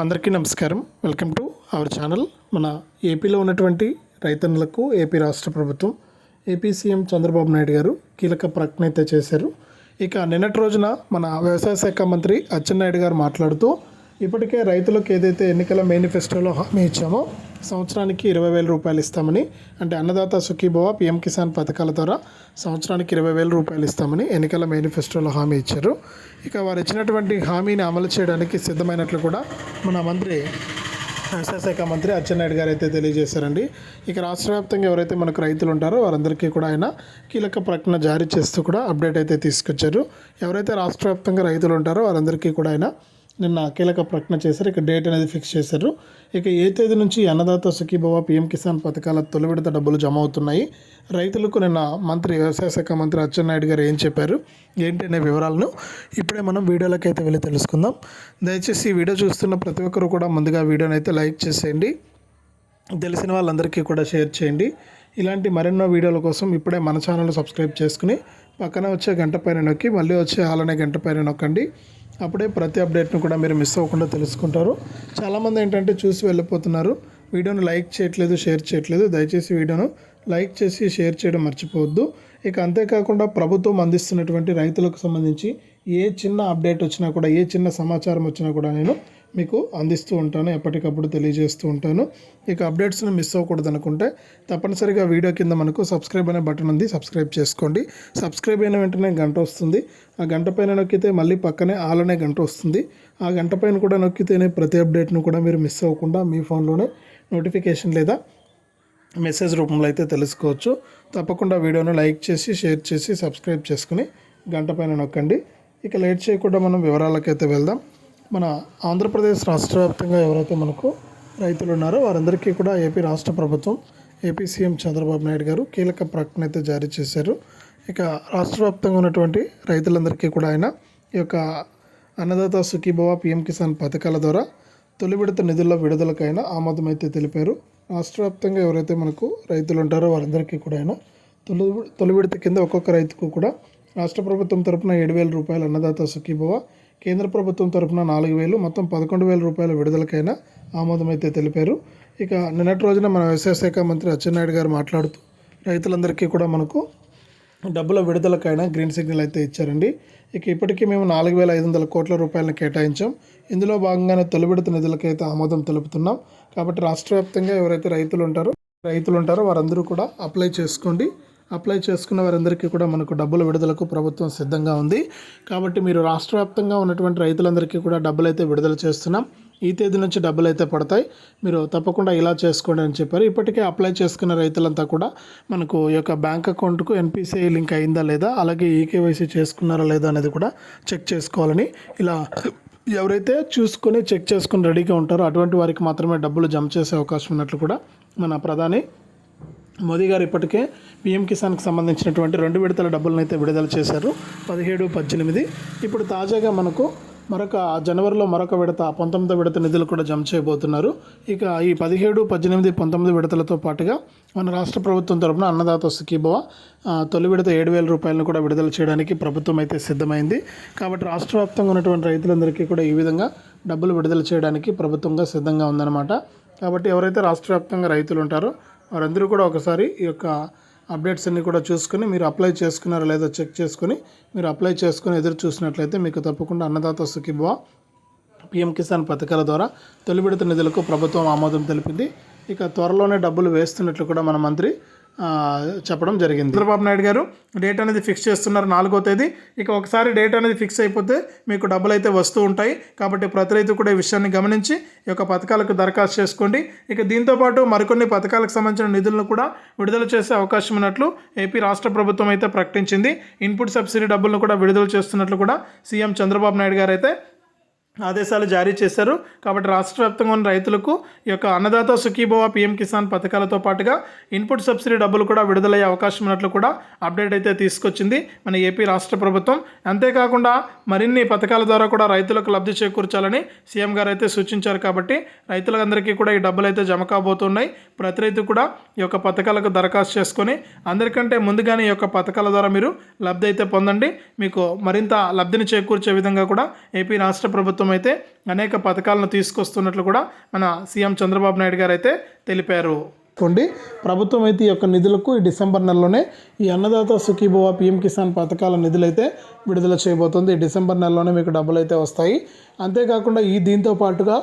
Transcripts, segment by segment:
అందరికీ నమస్కారం. Welcome to our channel. మన ఏపీలో ఉన్నటువంటి రైతన్నులకు ఏపీ రాష్ట్ర ప్రభుత్వం ఏపీ సీఎం చంద్రబాబు నాయుడు గారు కీలక ప్రకటన అయితే చేశారు. ఇక నిన్నటి రోజున మన వ్యవసాయ శాఖ మంత్రి అచ్చెన్నాయుడు గారు మాట్లాడుతూ ఇప్పటికే రైతులకు ఏదైతే ఎన్నికల మేనిఫెస్టోలో హామీ ఇచ్చామో సంవత్సరానికి ఇరవై వేల రూపాయలు ఇస్తామని అంటే అన్నదాత సుఖీభవ పిఎం కిసాన్ పథకాల ద్వారా సంవత్సరానికి ఇరవై వేల రూపాయలు ఇస్తామని ఎన్నికల మేనిఫెస్టోలో హామీ ఇచ్చారు. ఇక వారు ఇచ్చినటువంటి హామీని అమలు చేయడానికి సిద్ధమైనట్లు కూడా మన మంత్రి వ్యవసాయ శాఖ మంత్రి అచ్చెన్నాయుడు గారు అయితే తెలియజేశారండి. ఇక రాష్ట్ర వ్యాప్తంగా ఎవరైతే మనకు రైతులు ఉంటారో వారందరికీ కూడా ఆయన కీలక ప్రకటన జారీ చేస్తూ కూడా అప్డేట్ అయితే తీసుకొచ్చారు. ఎవరైతే రాష్ట్ర వ్యాప్తంగా రైతులు ఉంటారో వారందరికీ కూడా ఆయన నిన్న కీలక ప్రకటన చేశారు. ఇక డేట్ అనేది ఫిక్స్ చేశారు. ఇక ఏ తేదీ నుంచి అన్నదాత సుఖీభవ పిఎం కిసాన్ పథకాల తొలి విడత డబ్బులు జమ అవుతున్నాయి? రైతులకు నిన్న మంత్రి వ్యవసాయ శాఖ మంత్రి అచ్చెన్నాయుడు గారు ఏం చెప్పారు? ఏంటి అనే వివరాలను ఇప్పుడే మనం వీడియోలోకి అయితే వెళ్ళి తెలుసుకుందాం. దయచేసి ఈ వీడియో చూస్తున్న ప్రతి ఒక్కరు కూడా ముందుగా వీడియోని అయితే లైక్ చేసేయండి. తెలిసిన వాళ్ళందరికీ కూడా షేర్ చేయండి. ఇలాంటి మరెన్నో వీడియోల కోసం ఇప్పుడే మన ఛానల్ సబ్స్క్రైబ్ చేసుకుని పక్కన వచ్చే గంట పైన నొక్కి మళ్ళీ వచ్చే ఆలనే గంట పైన నొక్కండి. అప్పుడే ప్రతి అప్డేట్ను కూడా మీరు మిస్ అవ్వకుండా తెలుసుకుంటారు. చాలామంది ఏంటంటే చూసి వెళ్ళిపోతున్నారు. వీడియోను లైక్ చేయట్లేదు షేర్ చేయట్లేదు. దయచేసి వీడియోను లైక్ చేసి షేర్ చేయడం మర్చిపోవద్దు. ఇక అంతేకాకుండా ప్రభుత్వం అందిస్తున్నటువంటి రైతులకు సంబంధించి ఏ చిన్న అప్డేట్ వచ్చినా కూడా ఏ చిన్న సమాచారం వచ్చినా కూడా నేను మీకు అందిస్తూ ఉంటాను ఎప్పటికప్పుడు తెలియజేస్తూ ఉంటాను. ఇక అప్డేట్స్ని మిస్ అవ్వకూడదు అనుకుంటే తప్పనిసరిగా వీడియో కింద మనకు సబ్స్క్రైబ్ అనే బటన్ ఉంది సబ్స్క్రైబ్ చేసుకోండి. సబ్స్క్రైబ్ అయిన వెంటనే గంట వస్తుంది. ఆ గంట పైన నొక్కితే మళ్ళీ పక్కనే ఆల్ అనే గంట వస్తుంది. ఆ గంట పైన కూడా నొక్కితేనే ప్రతి అప్డేట్ను కూడా మీరు మిస్ అవ్వకుండా మీ ఫోన్లోనే నోటిఫికేషన్ లేదా మెసేజ్ రూపంలో అయితే తెలుసుకోవచ్చు. తప్పకుండా వీడియోను లైక్ చేసి షేర్ చేసి సబ్స్క్రైబ్ చేసుకుని గంట పైన నొక్కండి. ఇక లేట్ చేయకుండా మనం వివరాలకైతే వెళ్దాం. మన ఆంధ్రప్రదేశ్ రాష్ట్ర వ్యాప్తంగా ఎవరైతే మనకు రైతులు ఉన్నారో వారందరికీ కూడా ఏపీ రాష్ట్ర ప్రభుత్వం ఏపీ సీఎం చంద్రబాబు నాయుడు గారు కీలక ప్రకటన అయితే జారీ చేశారు. ఇక రాష్ట్ర వ్యాప్తంగా ఉన్నటువంటి రైతులందరికీ కూడా ఆయన ఈ యొక్క అన్నదాత సుఖీభవ పిఎం కిసాన్ పథకాల ద్వారా తొలి విడత నిధుల విడుదలకైనా ఆమోదం అయితే తెలిపారు. రాష్ట్ర వ్యాప్తంగా ఎవరైతే మనకు రైతులు ఉంటారో వారందరికీ కూడా ఆయన తొలి తొలి విడత కింద ఒక్కొక్క రైతుకు కూడా రాష్ట్ర ప్రభుత్వం తరపున ఏడు వేల రూపాయల అన్నదాత సుఖీభవ కేంద్ర ప్రభుత్వం తరపున నాలుగు వేలు మొత్తం పదకొండు వేల రూపాయల విడుదలకైనా ఆమోదం అయితే తెలిపారు. ఇక నిన్నటి రోజున మన వ్యవసాయ శాఖ మంత్రి అచ్చెన్నాయుడు గారు మాట్లాడుతూ రైతులందరికీ కూడా మనకు డబ్బుల విడుదలకైనా గ్రీన్ సిగ్నల్ అయితే ఇచ్చారండి. ఇక ఇప్పటికీ మేము నాలుగు వేల ఐదు వందల కోట్ల రూపాయలను కేటాయించాం. ఇందులో భాగంగానే తొలి విడత నిధులకైతే ఆమోదం తెలుపుతున్నాం. కాబట్టి రాష్ట్ర వ్యాప్తంగా ఎవరైతే రైతులు ఉంటారో రైతులు ఉంటారో వారందరూ కూడా అప్లై చేసుకోండి. అప్లై చేసుకున్న వారందరికీ కూడా మనకు డబ్బుల విడుదలకు ప్రభుత్వం సిద్ధంగా ఉంది. కాబట్టి మీరు రాష్ట్ర వ్యాప్తంగా ఉన్నటువంటి రైతులందరికీ కూడా డబ్బులు అయితే విడుదల చేస్తున్నాం. ఈ తేదీ నుంచి డబ్బులు అయితే పడతాయి. మీరు తప్పకుండా ఇలా చేసుకోండి అని చెప్పారు. ఇప్పటికే అప్లై చేసుకున్న రైతులంతా కూడా మనకు ఈ యొక్క బ్యాంక్ అకౌంట్కు ఎన్పిసిఐ లింక్ అయిందా లేదా అలాగే ఈకేవైసీ చేసుకున్నారా లేదా అనేది కూడా చెక్ చేసుకోవాలని ఇలా ఎవరైతే చూసుకొని చెక్ చేసుకుని రెడీగా ఉంటారో అటువంటి వారికి మాత్రమే డబ్బులు జమ చేసే అవకాశం ఉన్నట్లు కూడా మన ప్రధాని మోదీ గారు ఇప్పటికే పీఎం కిసాన్కి సంబంధించినటువంటి రెండు విడతల డబ్బులను అయితే విడుదల చేశారు. పదిహేడు పద్దెనిమిది. ఇప్పుడు తాజాగా మనకు మరొక జనవరిలో మరొక విడత పంతొమ్మిదో విడత నిధులు కూడా జమ చేయబోతున్నారు. ఇక ఈ పదిహేడు పద్దెనిమిది పంతొమ్మిది విడతలతో పాటుగా మన రాష్ట్ర ప్రభుత్వం తరపున అన్నదాత సుఖీభవ తొలి విడత ఏడు వేల రూపాయలను కూడా విడుదల చేయడానికి ప్రభుత్వం అయితే సిద్ధమైంది. కాబట్టి రాష్ట్ర వ్యాప్తంగా ఉన్నటువంటి రైతులందరికీ కూడా ఈ విధంగా డబ్బులు విడుదల చేయడానికి ప్రభుత్వంగా సిద్ధంగా ఉందన్నమాట. కాబట్టి ఎవరైతే రాష్ట్ర వ్యాప్తంగా రైతులు ఉంటారో వారందరూ కూడా ఒకసారి ఈ యొక్క అప్డేట్స్ అన్ని కూడా చూసుకొని మీరు అప్లై చేసుకున్నారో లేదో చెక్ చేసుకొని మీరు అప్లై చేసుకుని ఎదురు చూసినట్లయితే మీకు తప్పకుండా అన్నదాత సుఖీభవ పిఎం కిసాన్ పథకాల ద్వారా తొలి విడత నిధులకు ప్రభుత్వం ఆమోదం తెలిపింది. ఇక త్వరలోనే డబ్బులు వేస్తున్నట్లు కూడా మన మంత్రి చెప్పడం జరిగింది. చంద్రబాబు నాయుడు గారు డేట్ అనేది ఫిక్స్ చేస్తున్నారు నాలుగో తేదీ. ఇక ఒకసారి డేట్ అనేది ఫిక్స్ అయిపోతే మీకు డబ్బులు అయితే వస్తూ ఉంటాయి. కాబట్టి ప్రతి రైతు కూడా ఈ విషయాన్ని గమనించి ఈ యొక్క పథకాలకు దరఖాస్తు చేసుకోండి. ఇక దీంతో పాటు మరికొన్ని పథకాలకు సంబంధించిన నిధులను కూడా విడుదల చేసే అవకాశం ఉన్నట్లు ఏపీ రాష్ట్ర ప్రభుత్వం అయితే ప్రకటించింది. ఇన్పుట్ సబ్సిడీ డబ్బులను కూడా విడుదల చేస్తున్నట్లు కూడా సీఎం చంద్రబాబు నాయుడు గారు అయితే ఆదేశాలు జారీ చేశారు. కాబట్టి రాష్ట్ర వ్యాప్తంగా ఉన్న రైతులకు ఈ యొక్క అన్నదాత సుఖీభవ పిఎం కిసాన్ పథకాలతో పాటుగా ఇన్పుట్ సబ్సిడీ డబ్బులు కూడా విడుదలయ్యే అవకాశం ఉన్నట్లు కూడా అప్డేట్ అయితే తీసుకొచ్చింది మన ఏపీ రాష్ట్ర ప్రభుత్వం. అంతేకాకుండా మరిన్ని పథకాల ద్వారా కూడా రైతులకు లబ్ధి చేకూర్చాలని సీఎం గారు అయితే సూచించారు. కాబట్టి రైతులందరికీ కూడా ఈ డబ్బులు అయితే జమ కాబోతున్నాయి. ప్రతి రైతు కూడా ఈ యొక్క పథకాలకు దరఖాస్తు చేసుకొని అందరికంటే ముందుగానే ఈ యొక్క పథకాల ద్వారా మీరు లబ్ధి అయితే పొందండి. మీకు మరింత లబ్ధిని చేకూర్చే విధంగా కూడా ఏపీ రాష్ట్ర ప్రభుత్వం ప్రభుత్వం అయితే అనేక పథకాలను తీసుకొస్తున్నట్లు కూడా మన సీఎం చంద్రబాబు నాయుడు గారు అయితే తెలిపారు. కొండి ప్రభుత్వం అయితే ఈ యొక్క నిధులకు ఈ డిసెంబర్ నెలలోనే ఈ అన్నదాత సుఖీభవ పిఎం కిసాన్ పథకాల నిధులైతే విడుదల చేయబోతుంది. ఈ డిసెంబర్ నెలలోనే మీకు డబ్బులు అయితే వస్తాయి. అంతేకాకుండా ఈ దీంతో పాటుగా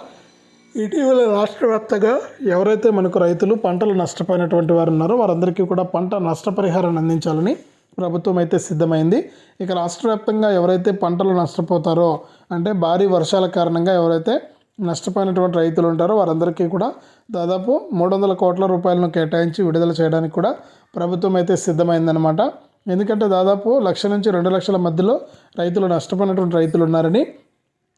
ఇటీవల రాష్ట్ర వ్యాప్తంగా ఎవరైతే మనకు రైతులు పంటలు నష్టపోయినటువంటి వారు ఉన్నారో వారందరికీ కూడా పంట నష్టపరిహారాన్ని అందించాలని ప్రభుత్వం అయితే సిద్ధమైంది. ఇక రాష్ట్ర వ్యాప్తంగా ఎవరైతే పంటలు నష్టపోతారో అంటే భారీ వర్షాల కారణంగా ఎవరైతే నష్టపోయినటువంటి రైతులు ఉంటారో వారందరికీ కూడా దాదాపు మూడు వందల కోట్ల రూపాయలను కేటాయించి విడుదల చేయడానికి కూడా ప్రభుత్వం అయితే సిద్ధమైందనమాట ఎందుకంటే దాదాపు లక్ష నుంచి రెండు లక్షల మధ్యలో రైతులు నష్టపోయినటువంటి రైతులు ఉన్నారని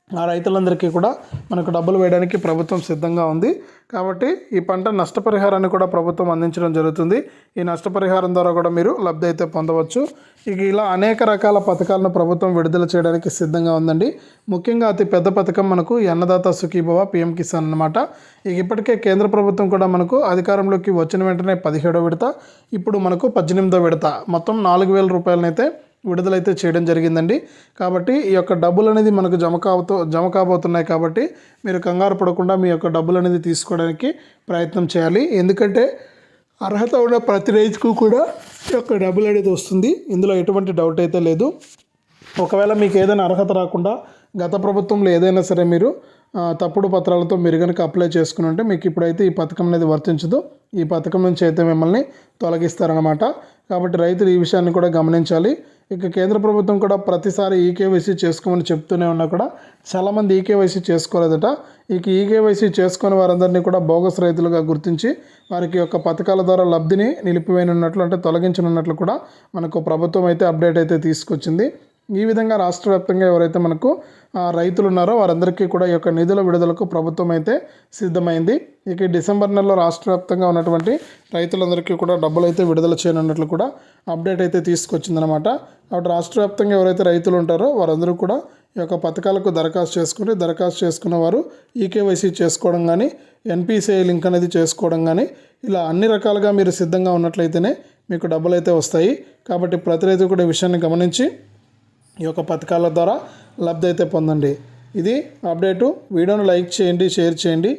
ఆ రైతులందరికీ కూడా మనకు డబ్బులు వేయడానికి ప్రభుత్వం సిద్ధంగా ఉంది. కాబట్టి ఈ పంట నష్టపరిహారాన్ని కూడా ప్రభుత్వం అందించడం జరుగుతుంది. ఈ నష్టపరిహారం ద్వారా కూడా మీరు లబ్ధి అయితే పొందవచ్చు. ఇక ఇలా అనేక రకాల పథకాలను ప్రభుత్వం విడుదల చేయడానికి సిద్ధంగా ఉందండి. ముఖ్యంగా అతి పెద్ద పథకం మనకు అన్నదాత సుఖీభవ పిఎం కిసాన్ అనమాట ఇక ఇప్పటికే కేంద్ర ప్రభుత్వం కూడా మనకు అధికారంలోకి వచ్చిన వెంటనే పదిహేడో విడత ఇప్పుడు మనకు పద్దెనిమిదో విడత. మొత్తం నాలుగు వేల రూపాయలనైతే విడుదలైతే చేయడం జరిగిందండి. కాబట్టి ఈ యొక్క డబ్బులు అనేది మనకు జమ కాబోతూ జమ కాబోతున్నాయి కాబట్టి మీరు కంగారు పడకుండా మీ యొక్క డబ్బులు అనేది తీసుకోవడానికి ప్రయత్నం చేయాలి. ఎందుకంటే అర్హత ఉన్న ప్రతి రైతుకు కూడా ఈ యొక్క డబ్బులు అనేది వస్తుంది. ఇందులో ఎటువంటి డౌట్ అయితే లేదు. ఒకవేళ మీకు ఏదైనా అర్హత రాకుండా గత ప్రభుత్వంలో ఏదైనా సరే మీరు తప్పుడు పత్రాలతో మీరు కనుక అప్లై చేసుకుని ఉంటే మీకు ఇప్పుడైతే ఈ పథకం అనేది వర్తించదు. ఈ పథకం నుంచి అయితే మిమ్మల్ని తొలగిస్తారనమాట కాబట్టి రైతులు ఈ విషయాన్ని కూడా గమనించాలి. ఇక కేంద్ర ప్రభుత్వం కూడా ప్రతిసారి ఈకేవైసీ చేసుకోమని చెప్తూనే ఉన్నా కూడా చాలామంది ఈకేవైసీ చేసుకోలేదట. ఇక ఈకేవైసీ చేసుకుని వారందరినీ కూడా బోగస్ రైతులుగా గుర్తించి వారికి యొక్క పథకాల ద్వారా లబ్ధిని నిలిపివేయనున్నట్లు అంటే తొలగించనున్నట్లు కూడా మనకు ప్రభుత్వం అయితే అప్డేట్ అయితే తీసుకొచ్చింది. ఈ విధంగా రాష్ట్ర వ్యాప్తంగా ఎవరైతే మనకు రైతులు ఉన్నారో వారందరికీ కూడా ఈ యొక్క నిధుల విడుదలకు ప్రభుత్వం అయితే సిద్ధమైంది. ఇక డిసెంబర్ నెలలో రాష్ట్ర వ్యాప్తంగా ఉన్నటువంటి రైతులందరికీ కూడా డబ్బులు అయితే విడుదల చేయనున్నట్లు కూడా అప్డేట్ అయితే తీసుకొచ్చిందనమాట కాబట్టి రాష్ట్ర వ్యాప్తంగా ఎవరైతే రైతులు ఉంటారో వారందరూ కూడా ఈ యొక్క పథకాలకు దరఖాస్తు చేసుకుని దరఖాస్తు చేసుకున్న వారు ఈకేవైసీ చేసుకోవడం కానీ ఎన్పిసిఐ లింక్ అనేది చేసుకోవడం కానీ ఇలా అన్ని రకాలుగా మీరు సిద్ధంగా ఉన్నట్లయితేనే మీకు డబ్బులు అయితే వస్తాయి. కాబట్టి ప్రతి రైతు కూడా ఈ విషయాన్ని గమనించి ఈ యొక్క పథకాల ద్వారా లబ్ధి అయితే పొందండి. ఇది అప్డేటు. వీడియోను లైక్ చేయండి షేర్ చేయండి.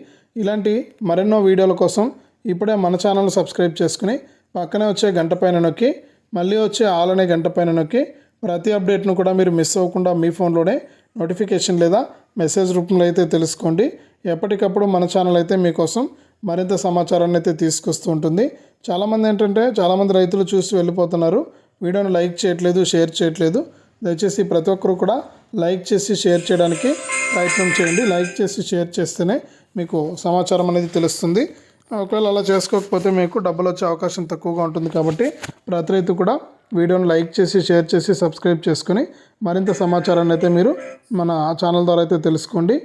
ఇలాంటి మరెన్నో వీడియోల కోసం ఇప్పుడే మన ఛానల్ సబ్స్క్రైబ్ చేసుకుని పక్కనే వచ్చే గంట పైన నొక్కి మళ్ళీ వచ్చే ఆల్ అనే గంట పైన నొక్కి ప్రతి అప్డేట్ను కూడా మీరు మిస్ అవ్వకుండా మీ ఫోన్లోనే నోటిఫికేషన్ లేదా మెసేజ్ రూపంలో అయితే తెలుసుకోండి. ఎప్పటికప్పుడు మన ఛానల్ అయితే మీకోసం మరింత సమాచారాన్ని అయితే తీసుకొస్తూ ఉంటుంది. చాలామంది ఏంటంటే చాలామంది రైతులు చూసి వెళ్ళిపోతున్నారు. వీడియోను లైక్ చేయట్లేదు షేర్ చేయట్లేదు. దయచేసి ప్రతి ఒక్కరు కూడా లైక్ చేసి షేర్ చేయడానికి ప్రయత్నం చేయండి. లైక్ చేసి షేర్ చేస్తేనే మీకు సమాచారం అనేది తెలుస్తుంది. ఒకవేళ అలా చేసుకోకపోతే మీకు డబ్బులు వచ్చే అవకాశం తక్కువగా ఉంటుంది కాబట్టి ప్రతి రైతు కూడా వీడియోని లైక్ చేసి షేర్ చేసి సబ్స్క్రైబ్ చేసుకుని మరింత సమాచారాన్ని అయితే మీరు మన ఛానల్ ద్వారా అయితే తెలుసుకోండి.